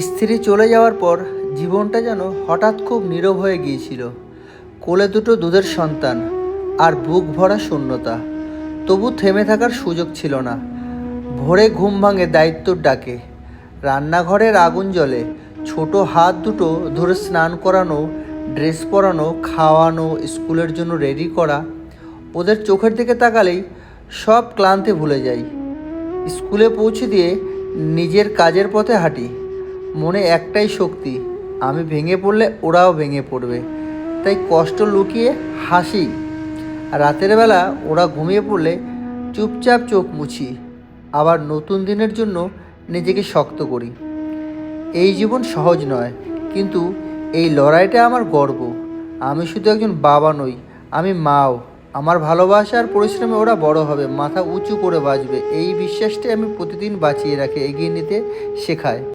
স্ত্রী চলে যাওয়ার পর জীবনটা যেন হঠাৎ খুব নীরব হয়ে গিয়েছিল। কোলে দুটো দুধের সন্তান আর বুক ভরা শূন্যতা। তবু থেমে থাকার সুযোগ ছিল না। ভোরে ঘুম ভাঙে দায়িত্বর ডাকে। রান্নাঘরের আগুন জ্বলে ছোট হাত দুটো ধরে স্নান করানো, ড্রেস পরানো, খাওয়ানো, স্কুলের জন্য রেডি করা, ওদের চোখের দিকে তাকালেই সব ক্লান্তি ভুলে যাই। স্কুলে পৌঁছে দিয়ে নিজের কাজের পথে হাঁটি। মনে একটাই শক্তি, আমি ভেঙে পড়লে ওরাও ভেঙে পড়বে। তাই কষ্ট লুকিয়ে হাসি। রাতের বেলা ওরা ঘুমিয়ে পড়লে চুপচাপ চোখ মুছি, আবার নতুন দিনের জন্য নিজেকে শক্ত করি। এই জীবন সহজ নয়, কিন্তু এই লড়াইটা আমার গর্ব। আমি শুধু একজন বাবা নই, আমি মাও। আমার ভালোবাসা আর পরিশ্রমে ওরা বড় হবে, মাথা উঁচু করে বাঁচবে। এই বিশ্বাসটাই আমি প্রতিদিন বাঁচিয়ে রাখি, এগিয়ে নিতে শেখায়।